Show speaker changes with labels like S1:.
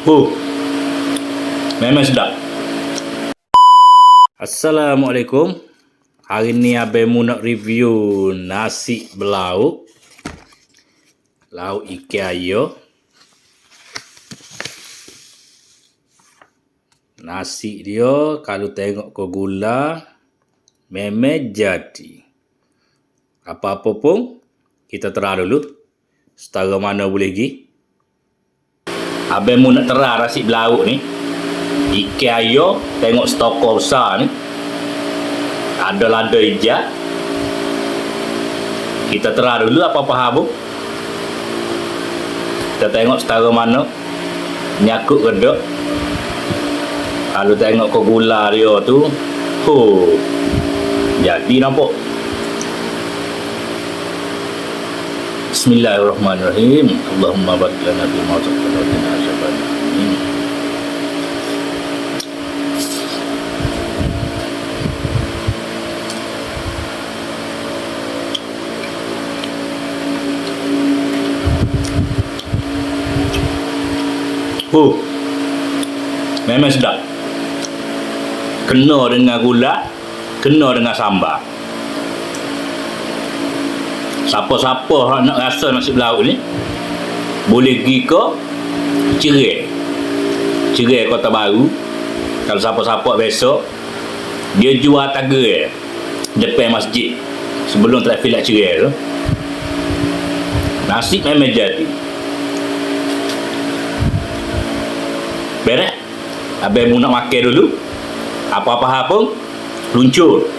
S1: Huh. Memang sedap. Assalamualaikum. Hari ni Abang nak review nasi belauk. Lauk ikan ayo. Nasi dia kalau tengok ke gula memang jadi. Apa-apa pun kita terah dulu. Setara mana boleh pergi. Abang mu nak terah nasi belauk ni. Ikan ayo tengok stokor besar ni. Ada lada hijau. Kita terah dulu apa-apa habu. Kita tengok setara mana. Nyakut kedok. Kalau tengok ke gula dia tu. Huh. Jadi nampak. Bismillahirrahmanirrahim. Allahumma barik lana fi ma Huh. Memang sedap. Kena dengan gula, kena dengan sambal. Siapa-siapa nak rasa nasi belauk ni boleh pergi ke Cerai. Cerai Kota Baru. Kalau siapa-siapa besok dia jual tagar depan masjid sebelum trafik nak cerai tu. Nasi memang jadi. Beres? Abang mu nak makan dulu. Apa-apa pun luncur.